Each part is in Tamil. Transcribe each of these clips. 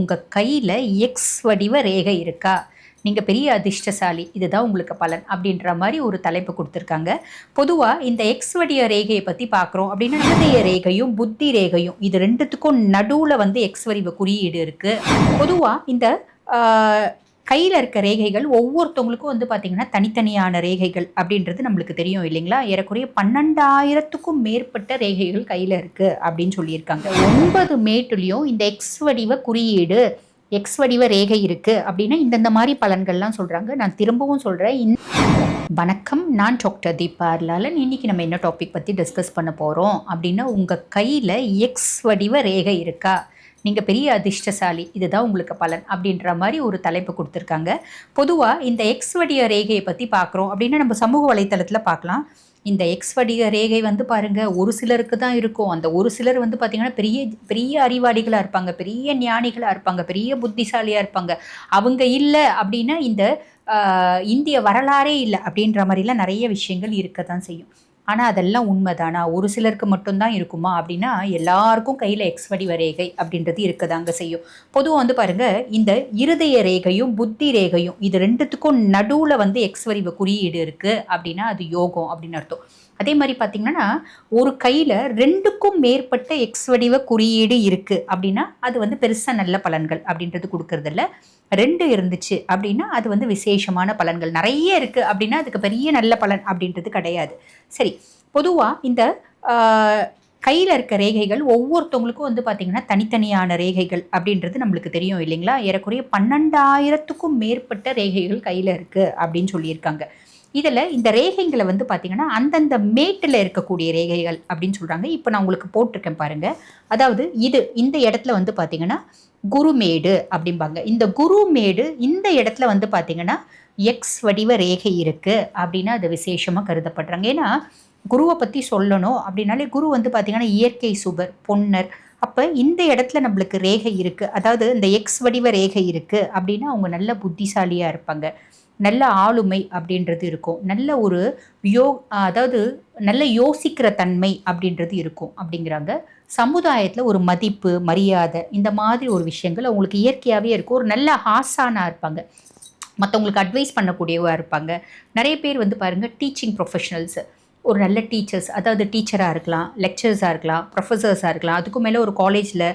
உங்கள் கையில் எக்ஸ் வடிவ ரேகை இருக்கா? நீங்கள் பெரிய அதிர்ஷ்டசாலி இதுதான் உங்களுக்கு பலன் அப்படின்ற மாதிரி ஒரு தலைப்பு கொடுத்துருக்காங்க. பொதுவாக இந்த எக்ஸ் வடிவ ரேகையை பற்றி பார்க்குறோம் அப்படின்னா இருதய ரேகையும் புத்தி ரேகையும் இது ரெண்டுத்துக்கும் நடுவில் வந்து எக்ஸ் வடிவ குறியீடு இருக்குது பொதுவாக இந்த கையில் இருக்க ரேகைகள் ஒவ்வொருத்தவங்களுக்கும் வந்து பார்த்திங்கன்னா தனித்தனியான ரேகைகள் அப்படின்றது நம்மளுக்கு தெரியும் இல்லைங்களா? ஏறக்குறைய பன்னெண்டாயிரத்துக்கும் மேற்பட்ட ரேகைகள் கையில் இருக்குது அப்படின்னு சொல்லியிருக்காங்க. ஒன்பது மேட்டுலேயும் இந்த எக்ஸ் வடிவ குறியீடு எக்ஸ் வடிவ ரேகை இருக்குது அப்படின்னா இந்தந்த மாதிரி பலன்கள்லாம் சொல்கிறாங்க நான் திரும்பவும் சொல்கிறேன் இன் வணக்கம். நான் டாக்டர் தீபா அர்லாலன் இன்னைக்கு நம்ம என்ன டாபிக் பற்றி டிஸ்கஸ் பண்ண போகிறோம் அப்படின்னா உங்கள் கையில் எக்ஸ் வடிவ ரேகை இருக்கா? நீங்கள் பெரிய அதிர்ஷ்டசாலி இதுதான் உங்களுக்கு பலன் அப்படின்ற மாதிரி ஒரு தலைப்பு கொடுத்துருக்காங்க. பொதுவாக இந்த எக்ஸ் வடிய ரேகையை பற்றி பார்க்குறோம் அப்படின்னா நம்ம சமூக வலைத்தளத்தில் பார்க்கலாம் இந்த எக்ஸ் வடிக ரேகை வந்து பாருங்கள் ஒரு சிலருக்கு தான் இருக்கும். அந்த ஒரு சிலர் வந்து பார்த்திங்கன்னா பெரிய பெரிய அறிவாளிகளாக இருப்பாங்க பெரிய ஞானிகளாக இருப்பாங்க பெரிய புத்திசாலியாக இருப்பாங்க. அவங்க இல்லை அப்படின்னா இந்த இந்திய வரலாறே இல்லை அப்படின்ற மாதிரிலாம் நிறைய விஷயங்கள் இருக்க தான் செய்யும். ஆனால் அதெல்லாம் உண்மைதானா? ஒரு சிலருக்கு மட்டும்தான் இருக்குமா? அப்படின்னா எல்லாருக்கும் கையில் எக்ஸ் வடிவ ரேகை அப்படின்றது இருக்கதாங்க செய்யும். பொதுவாக வந்து பாருங்கள் இந்த இருதய ரேகையும் புத்தி ரேகையும் இது ரெண்டுத்துக்கும் நடுவில் வந்து எக்ஸ் குறியீடு இருக்குது அப்படின்னா அது யோகம் அப்படின்னு அர்த்தம். அதே மாதிரி பார்த்திங்கன்னா ஒரு கையில் ரெண்டுக்கும் மேற்பட்ட எக்ஸ் வடிவ குறியீடு இருக்குது அப்படின்னா அது வந்து பெருசாக நல்ல பலன்கள் அப்படின்றது கொடுக்கறதில்ல. ரெண்டு இருந்துச்சு அப்படின்னா அது வந்து விசேஷமான பலன்கள். நிறைய இருக்குது அப்படின்னா அதுக்கு பெரிய நல்ல பலன் அப்படின்றது கிடையாது. சரி பொதுவாக இந்த கையில் இருக்க ரேகைகள் ஒவ்வொருத்தவங்களுக்கும் வந்து பார்த்திங்கன்னா தனித்தனியான ரேகைகள் அப்படின்றது நம்மளுக்கு தெரியும் இல்லைங்களா? ஏறக்குறைய பன்னெண்டாயிரத்துக்கும் மேற்பட்ட ரேகைகள் கையில் இருக்குது அப்படின்னு சொல்லியிருக்காங்க. இதில் இந்த ரேகைங்களை வந்து பார்த்திங்கன்னா அந்தந்த மேட்டில் இருக்கக்கூடிய ரேகைகள் அப்படின்னு சொல்கிறாங்க இப்போ நான் உங்களுக்கு போட்டிருக்கேன் பாருங்கள் அதாவது இது இந்த இடத்துல வந்து பார்த்திங்கன்னா குருமேடு அப்படிம்பாங்க. இந்த குருமேடு இந்த இடத்துல வந்து பார்த்திங்கன்னா எக்ஸ் வடிவ ரேகை இருக்குது அப்படின்னா அது விசேஷமாக கருதப்படுறாங்க. ஏன்னா குருவை பற்றி சொல்லணும் அப்படின்னாலே குரு வந்து பார்த்திங்கன்னா இயற்கை சுபர் பொன்னர். அப்போ இந்த இடத்துல நம்மளுக்கு ரேகை இருக்குது அதாவது இந்த எக்ஸ் வடிவ ரேகை இருக்குது அப்படின்னா அவங்க நல்ல புத்திசாலியாக இருப்பாங்க. நல்ல ஆளுமை அப்படின்றது இருக்கும். நல்ல ஒரு யோ அதாவது நல்ல யோசிக்கிற தன்மை அப்படின்றது இருக்கும் அப்படிங்கிறாங்க. சமுதாயத்தில் ஒரு மதிப்பு மரியாதை இந்த மாதிரி ஒரு விஷயங்கள் அவங்களுக்கு இயற்கையாகவே இருக்கும். ஒரு நல்ல ஹாசானாக இருப்பாங்க. மற்றவங்களுக்கு அட்வைஸ் பண்ணக்கூடியவாக இருப்பாங்க. நிறைய பேர் வந்து பாருங்கள் டீச்சிங் ப்ரொஃபஷனல்ஸு ஒரு நல்ல டீச்சர்ஸ் அதாவது டீச்சராக இருக்கலாம் லெக்சர்ஸாக இருக்கலாம் ப்ரொஃபஸர்ஸாக இருக்கலாம். அதுக்கும் மேலே ஒரு காலேஜில்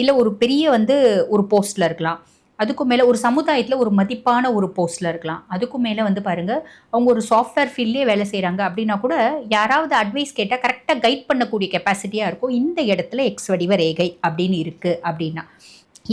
இல்லை ஒரு பெரிய வந்து ஒரு போஸ்ட்டில் இருக்கலாம். அதுக்கும் மேலே ஒரு சமுதாயத்தில் ஒரு மதிப்பான ஒரு போஸ்ட்டில் இருக்கலாம். அதுக்கும் மேலே வந்து பாருங்கள் அவங்க ஒரு சாஃப்ட்வேர் ஃபீல்ட்லேயே வேலை செய்கிறாங்க அப்படின்னா கூட யாராவது அட்வைஸ் கேட்டால் கரெக்டாக கைட் பண்ணக்கூடிய கெப்பாசிட்டியாக இருக்கும். இந்த இடத்துல எக்ஸ் வடிவ ரேகை அப்படின்னு இருக்குது அப்படின்னா.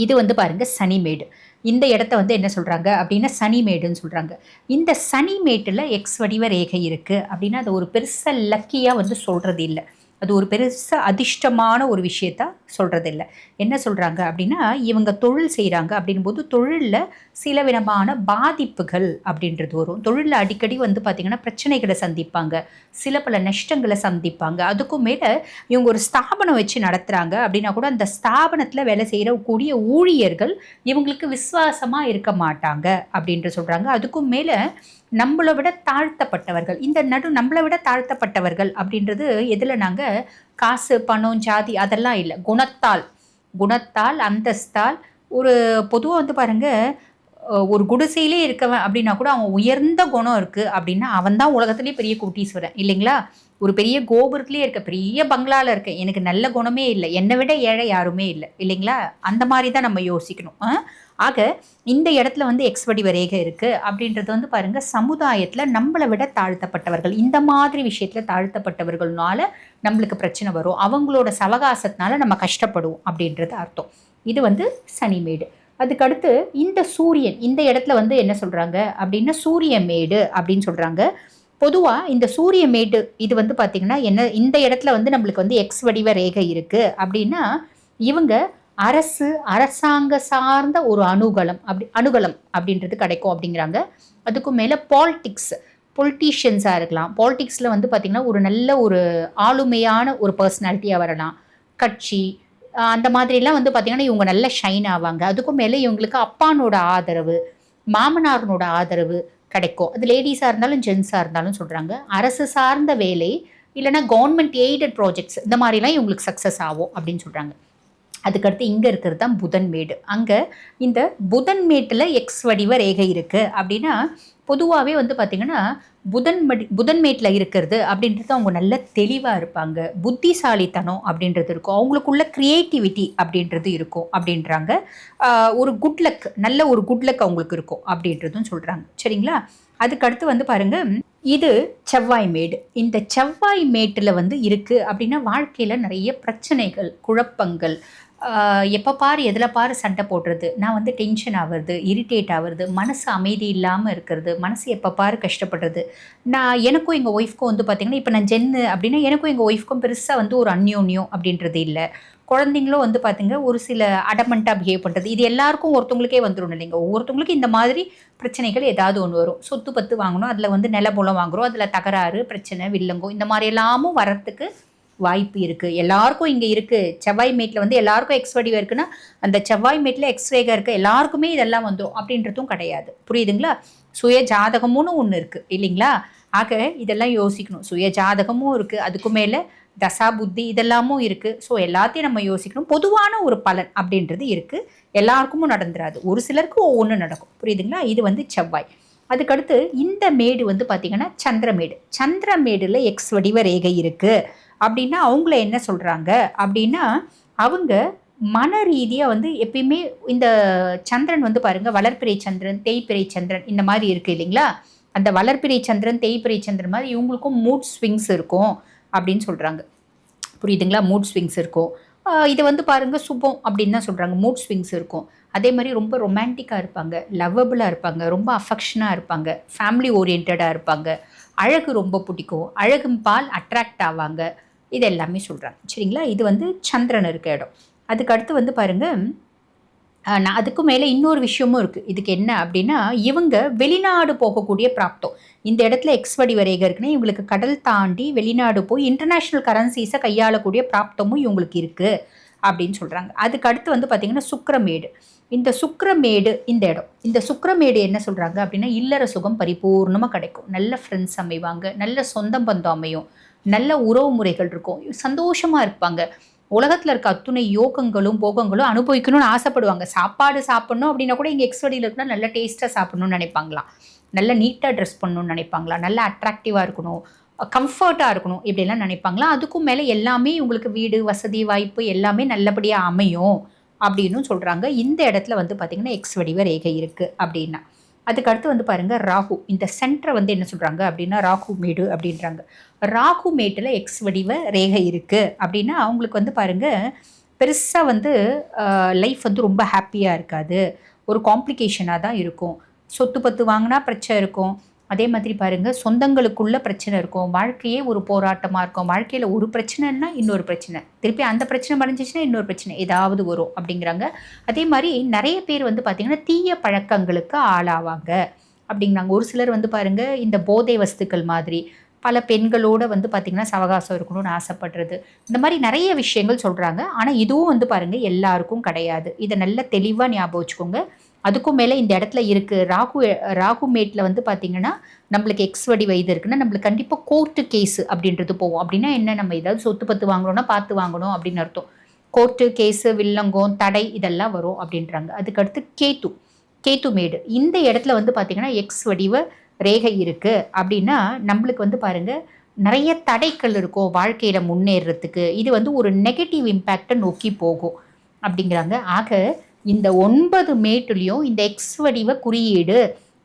இது வந்து பாருங்கள் சனிமேடு இந்த இடத்த வந்து என்ன சொல்கிறாங்க அப்படின்னா சனிமேடுன்னு சொல்கிறாங்க இந்த சனிமேட்டில் எக்ஸ் வடிவ ரேகை இருக்குது அப்படின்னா அது ஒரு பெருசாக லக்கியாக வந்து சொல்கிறது இல்லை. அது ஒரு பெருசாக அதிர்ஷ்டமான ஒரு விஷயத்த சொல்கிறதில்ல என்ன சொல்கிறாங்க அப்படின்னா இவங்க தொழில் செய்கிறாங்க அப்படின்போது தொழிலில் சில விதமான பாதிப்புகள் அப்படின்றது வரும். தொழிலில் அடிக்கடி வந்து பார்த்திங்கன்னா பிரச்சனைகளை சந்திப்பாங்க. சில பல நஷ்டங்களை சந்திப்பாங்க. அதுக்கும் மேலே இவங்க ஒரு ஸ்தாபனம் வச்சு நடத்துகிறாங்க அப்படின்னா கூட அந்த ஸ்தாபனத்தில் வேலை செய்கிற கூடிய ஊழியர்கள் இவங்களுக்கு விசுவாசமாக இருக்க மாட்டாங்க அப்படின்ற சொல்கிறாங்க அதுக்கும் மேலே நம்மளை விட தாழ்த்தப்பட்டவர்கள் இந்த நடு நம்மளை விட தாழ்த்தப்பட்டவர்கள் அப்படின்றது எதில் நாங்கள் காசு பணம் ஜாதி அதெல்லாம் இல்லை. குணத்தால் குணத்தால் அந்தஸ்தால் ஒரு பொதுவாக வந்து பாருங்கள் ஒரு குடிசையிலே இருக்கவன் அப்படின்னா கூட அவன் உயர்ந்த குணம் இருக்குது அப்படின்னா அவன் தான் உலகத்துலேயே பெரிய கூட்டீஸ்வரன். இல்லைங்களா? ஒரு பெரிய கோபுரத்துலேயே இருக்க பெரிய பங்களாவில் இருக்க எனக்கு நல்ல குணமே இல்லை. என்னை விட ஏழை யாருமே இல்லை. இல்லைங்களா? அந்த மாதிரி தான் நம்ம யோசிக்கணும். ஆக இந்த இடத்துல வந்து எக்ஸ் வடிவ ரேகை இருக்குது அப்படின்றது வந்து பாருங்கள் சமுதாயத்தில் நம்மளை விட தாழ்த்தப்பட்டவர்கள். இந்த மாதிரி விஷயத்தில் தாழ்த்தப்பட்டவர்கள்னால நம்மளுக்கு பிரச்சனை வரும். அவங்களோட சவகாசத்தினால நம்ம கஷ்டப்படுவோம் அப்படின்றது அர்த்தம். இது வந்து சனிமேடு அதுக்கடுத்து இந்த சூரியன் இந்த இடத்துல வந்து என்ன சொல்கிறாங்க அப்படின்னா சூரிய மேடு அப்படின்னு சொல்கிறாங்க பொதுவாக இந்த சூரிய மேடு இது வந்து பார்த்திங்கன்னா என்ன இந்த இடத்துல வந்து நம்மளுக்கு வந்து எக்ஸ் வடிவ ரேகை இருக்குது அப்படின்னா இவங்க அரசு அரசாங்க சார்ந்த ஒரு அணுகலம் அப்படி அணுகலம் அப்படின்றது கிடைக்கும் அப்படிங்கிறாங்க. அதுக்கும் மேலே பாலிட்டிக்ஸ் பொலிட்டீஷியன்ஸாக இருக்கலாம். பாலிட்டிக்ஸில் வந்து பார்த்திங்கன்னா ஒரு நல்ல ஒரு ஆளுமையான ஒரு பர்சனாலிட்டியாக வரலாம். கட்சி அந்த மாதிரிலாம் வந்து பார்த்திங்கன்னா இவங்க நல்ல ஷைன் ஆவாங்க. அதுக்கும் மேலே இவங்களுக்கு அப்பானோட ஆதரவு மாமனாரனோட ஆதரவு கிடைக்கும். அது லேடிஸாக இருந்தாலும் ஜென்ஸாக இருந்தாலும் சொல்கிறாங்க அரசு சார்ந்த வேலை இல்லைனா கவர்மெண்ட் எய்டட் ப்ராஜெக்ட்ஸ் இந்த மாதிரிலாம் இவங்களுக்கு சக்ஸஸ் ஆகும் அப்படின்னு சொல்கிறாங்க அதுக்கடுத்து இங்கே இருக்கிறது தான் புதன் மேடு அங்கே இந்த புதன் மேட்டில் எக்ஸ் வடிவ ரேகை இருக்குது அப்படின்னா பொதுவாகவே வந்து பார்த்திங்கன்னா புதன் மடி இருக்கிறது அப்படின்றது அவங்க நல்ல தெளிவாக இருப்பாங்க. புத்திசாலித்தனம் அப்படின்றது இருக்கும். அவங்களுக்குள்ள க்ரியேட்டிவிட்டி அப்படின்றது இருக்கும் அப்படின்றாங்க. ஒரு குட் லக் நல்ல ஒரு குட் லக் அவங்களுக்கு இருக்கும் அப்படின்றதும் சொல்கிறாங்க சரிங்களா? அதுக்கடுத்து வந்து பாருங்கள் இது செவ்வாய் மேடு. இந்த செவ்வாய் மேட்டில் வந்து இருக்குது அப்படின்னா வாழ்க்கையில் நிறைய பிரச்சனைகள் குழப்பங்கள் எப்போ பார் எதில் பார் சண்டை போடுறது. நான் வந்து டென்ஷன் ஆகிறது இரிட்டேட் ஆகிறது மனசு அமைதி இல்லாமல் இருக்கிறது மனசு எப்போ பார் கஷ்டப்படுறது. நான் எனக்கும் எங்கள் ஒய்ஃப்க்கும் வந்து பார்த்திங்கன்னா இப்போ நான் ஜென்னு அப்படின்னா எனக்கும் எங்கள் ஒய்ஃப்க்கும் பெருசாக வந்து ஒரு அந்யோன்யம் அப்படின்றது இல்லை. குழந்தைங்களும் வந்து பார்த்திங்க ஒரு சில அடமெண்ட்டாக பிஹேவ் பண்ணுறது இது எல்லாருக்கும் ஒருத்தவங்களுக்கே வந்துடும் இல்லைங்க. ஒவ்வொருத்தவங்களுக்கும் இந்த மாதிரி பிரச்சனைகள் ஏதாவது ஒன்று வரும். சொத்து பத்து வாங்கணும் அதில் வந்து நிலபுலம் வாங்குகிறோம் அதில் தகராறு பிரச்சனை வில்லங்கோ இந்த மாதிரி எல்லாமும் வரத்துக்கு வாய்ப்பு இருக்குது எல்லாருக்கும் இங்கே இருக்குது செவ்வாய் மேட்டில் வந்து எல்லாருக்கும் எக்ஸ் வடிவம் இருக்குன்னா அந்த செவ்வாய் மேட்டில் எக்ஸ் ரேகா இருக்குது எல்லாருக்குமே இதெல்லாம் வந்துடும் அப்படின்றதும் கிடையாது. புரியுதுங்களா? சுய ஜாதகமும்னு ஒன்று இருக்குது இல்லைங்களா? ஆக இதெல்லாம் யோசிக்கணும். சுய ஜாதகமும் இருக்குது அதுக்கு மேலே தசா புத்தி இதெல்லாமும் இருக்குது ஸோ எல்லாத்தையும் நம்ம யோசிக்கணும். பொதுவான ஒரு பலன் அப்படின்றது இருக்குது எல்லாருக்குமும் நடந்துராது. ஒரு சிலருக்கு ஒவ்வொன்று நடக்கும். புரியுதுங்களா? இது வந்து செவ்வாய். அதுக்கடுத்து இந்த மேடு வந்து பார்த்திங்கன்னா சந்திரமேடு. சந்திரமேடில் எக்ஸ் வடிவ ரேகை இருக்குது அப்படின்னா அவங்கள என்ன சொல்கிறாங்க அப்படின்னா அவங்க மன ரீதியாக வந்து எப்பயுமே இந்த சந்திரன் வந்து பாருங்கள் வளர்ப்பிறை சந்திரன் தேய்ப்பிறை சந்திரன் இந்த மாதிரி இருக்குது இல்லைங்களா? அந்த வளர்ப்பிறை சந்திரன் தேய்ப்பிறை சந்திரன் மாதிரி இவங்களுக்கும் மூட் ஸ்விங்ஸ் இருக்கும் அப்படின்னு சொல்கிறாங்க புரியுதுங்களா? மூட் ஸ்விங்ஸ் இருக்கும். இது வந்து பாருங்கள் சுபம் அப்படின்னு தான் சொல்கிறாங்க மூட் ஸ்விங்ஸ் இருக்கும். அதே மாதிரி ரொம்ப ரொமான்டிக்காக இருப்பாங்க லவ்வபிளாக இருப்பாங்க ரொம்ப அஃபெக்ஷனாக இருப்பாங்க ஃபேமிலி ஓரியன்டாக இருப்பாங்க. அழகு ரொம்ப பிடிக்கும். அழகும் பால் அட்ராக்ட் ஆவாங்க. இது எல்லாமே சொல்கிறாங்க சரிங்களா? இது வந்து சந்திரன் இருக்க இடம். அதுக்கு அடுத்து வந்து பாருங்கள் நான் அதுக்கு மேலே இன்னொரு விஷயமும் இருக்குது இதுக்கு என்ன அப்படின்னா இவங்க வெளிநாடு போகக்கூடிய பிராப்தம். இந்த இடத்துல எக்ஸ் வடி இருக்குன்னா இவங்களுக்கு கடல் தாண்டி வெளிநாடு போய் இன்டர்நேஷ்னல் கரன்சிஸை கையாளக்கூடிய பிராப்தமும் இவங்களுக்கு இருக்குது அப்படின்னு சொல்கிறாங்க அதுக்கு அடுத்து வந்து பார்த்திங்கன்னா சுக்கரமேடு. இந்த சுக்கரமேடு இந்த இடம். இந்த சுக்கரமேடு என்ன சொல்கிறாங்க அப்படின்னா இல்லற சுகம் பரிபூர்ணமாக கிடைக்கும். நல்ல ஃப்ரெண்ட்ஸ் அமைவாங்க நல்ல சொந்தம் பந்தம் அமையும். நல்ல உறவு முறைகள் இருக்கும். சந்தோஷமாக இருப்பாங்க. உலகத்தில் இருக்க அத்துணை யோகங்களும் போகங்களும் அனுபவிக்கணும்னு ஆசைப்படுவாங்க. சாப்பாடு சாப்பிட்ணும் அப்படின்னா கூட இங்கே எக்ஸ்வடியில் இருக்குன்னா நல்ல டேஸ்ட்டாக சாப்பிட்ணுன்னு நினைப்பாங்களாம். நல்ல நீட்டாக ட்ரெஸ் பண்ணணும்னு நினைப்பாங்களா நல்ல அட்ராக்டிவாக இருக்கணும். கம்ஃபர்ட்டாக இருக்கணும் இப்படிலாம் நினைப்பாங்களா அதுக்கும் மேலே எல்லாமே உங்களுக்கு வீடு வசதி வாய்ப்பு எல்லாமே நல்லபடியாக அமையும் அப்படின்னு சொல்கிறாங்க இந்த இடத்துல வந்து பார்த்திங்கன்னா எக்ஸ் வடிவ ரேகை இருக்குது அப்படின்னா. அதுக்கடுத்து வந்து பாருங்கள் ராகு. இந்த சென்டரை வந்து என்ன சொல்கிறாங்க அப்படின்னா ராகு மேடு அப்படின்றாங்க. ராகு மேட்டில் எக்ஸ் வடிவ ரேகை இருக்குது அப்படின்னா அவங்களுக்கு வந்து பாருங்கள் பெருசாக வந்து லைஃப் வந்து ரொம்ப ஹாப்பியாக இருக்காது. ஒரு காம்ப்ளிகேஷனாக தான் இருக்கும். சொத்து பத்து வாங்கினா பிரச்சனை இருக்கும். அதே மாதிரி பாருங்கள் சொந்தங்களுக்குள்ள பிரச்சனை இருக்கும். வாழ்க்கையே ஒரு போராட்டமாக இருக்கும். வாழ்க்கையில் ஒரு பிரச்சனைன்னா இன்னொரு பிரச்சனை. திருப்பி அந்த பிரச்சனை மறைஞ்சிச்சுன்னா இன்னொரு பிரச்சனை. ஏதாவது வரும் அப்படிங்கிறாங்க. அதே மாதிரி நிறைய பேர் வந்து பார்த்திங்கன்னா தீய பழக்கங்களுக்கு ஆளாவாங்க அப்படிங்கிறாங்க. ஒரு சிலர் வந்து பாருங்கள் இந்த போதை வஸ்துக்கள் மாதிரி பல பெண்களோடு வந்து பார்த்திங்கன்னா சவகாசம் இருக்கணும்னு ஆசைப்படுறது. இந்த மாதிரி நிறைய விஷயங்கள் சொல்கிறாங்க ஆனால் இதுவும் வந்து பாருங்கள் எல்லாருக்கும் கிடையாது. இதை நல்ல தெளிவாக ஞாபகம் வச்சுக்கோங்க. அதுக்கும் மேலே இந்த இடத்துல இருக்குது ராகு ராகு மேட்டில் வந்து பார்த்திங்கன்னா நம்மளுக்கு எக்ஸ் வடிவ இது இருக்குன்னா நம்மளுக்கு கண்டிப்பாக கோர்ட்டு கேஸு அப்படின்றது போவோம் அப்படின்னா என்ன? நம்ம ஏதாவது சொத்து பத்து வாங்கணும்னா பார்த்து வாங்கணும் அப்படின்னு அர்த்தம். கோர்ட்டு கேஸு வில்லங்கம் தடை இதெல்லாம் வரும் அப்படின்றாங்க. அதுக்கடுத்து கேத்து கேத்து மேடு. இந்த இடத்துல வந்து பார்த்திங்கன்னா எக்ஸ் வடிவ ரேகை இருக்குது அப்படின்னா நம்மளுக்கு வந்து பாருங்கள் நிறைய தடைகள் இருக்கும் வாழ்க்கையில் முன்னேறத்துக்கு இது வந்து ஒரு நெகட்டிவ் இம்பேக்டை நோக்கி போகும் அப்படிங்கிறாங்க. ஆக இந்த ஒன்பது மேட்டுலேயும் இந்த எக்ஸ் வடிவ குறியீடு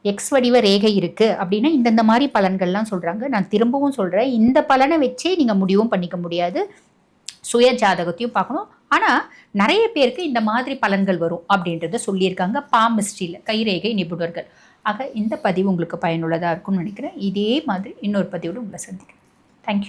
எக்ஸ் வடிவ ரேகை இருக்குது அப்படின்னா இந்தந்த மாதிரி பலன்கள்லாம் சொல்கிறாங்க நான் திரும்பவும் சொல்கிறேன் இந்த பலனை வச்சே நீங்கள் முடிவும் பண்ணிக்க முடியாது. சுய ஜாதகத்தையும் பார்க்கணும். ஆனால் நிறைய பேருக்கு இந்த மாதிரி பலன்கள் வரும் அப்படின்றத சொல்லியிருக்காங்க பாமிஸ்ட்ரியில் கைரேகை நிபுணர்கள். ஆக இந்த பதிவு உங்களுக்கு பயனுள்ளதாக இருக்கும்னு நினைக்கிறேன். இதே மாதிரி இன்னொரு பதிவோடு உங்களை சந்திக்கிறேன். தேங்க்யூ